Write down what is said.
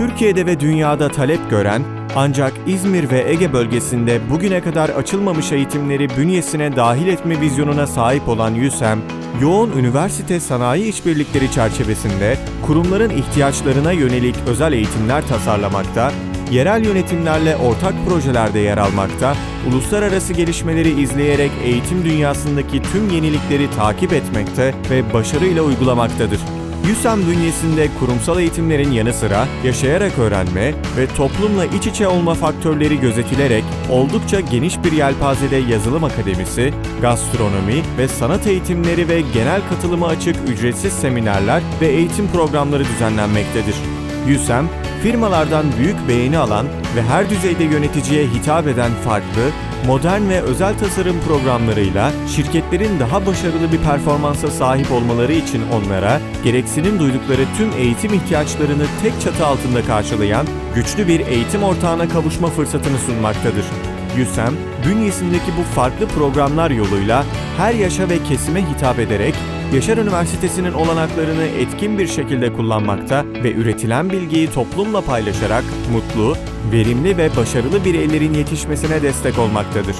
Türkiye'de ve dünyada talep gören ancak İzmir ve Ege bölgesinde bugüne kadar açılmamış eğitimleri bünyesine dahil etme vizyonuna sahip olan YÜSEM, yoğun üniversite sanayi işbirlikleri çerçevesinde kurumların ihtiyaçlarına yönelik özel eğitimler tasarlamakta, yerel yönetimlerle ortak projelerde yer almakta, uluslararası gelişmeleri izleyerek eğitim dünyasındaki tüm yenilikleri takip etmekte ve başarıyla uygulamaktadır. YÜSEM bünyesinde kurumsal eğitimlerin yanı sıra yaşayarak öğrenme ve toplumla iç içe olma faktörleri gözetilerek oldukça geniş bir yelpazede yazılım akademisi, gastronomi ve sanat eğitimleri ve genel katılıma açık ücretsiz seminerler ve eğitim programları düzenlenmektedir. YÜSEM, firmalardan büyük beğeni alan ve her düzeyde yöneticiye hitap eden farklı, modern ve özel tasarım programlarıyla şirketlerin daha başarılı bir performansa sahip olmaları için onlara gereksinim duydukları tüm eğitim ihtiyaçlarını tek çatı altında karşılayan güçlü bir eğitim ortağına kavuşma fırsatını sunmaktadır. YÜSEM, bünyesindeki bu farklı programlar yoluyla her yaşa ve kesime hitap ederek Yaşar Üniversitesi'nin olanaklarını etkin bir şekilde kullanmakta ve üretilen bilgiyi toplumla paylaşarak mutlu, verimli ve başarılı bireylerin yetişmesine destek olmaktadır.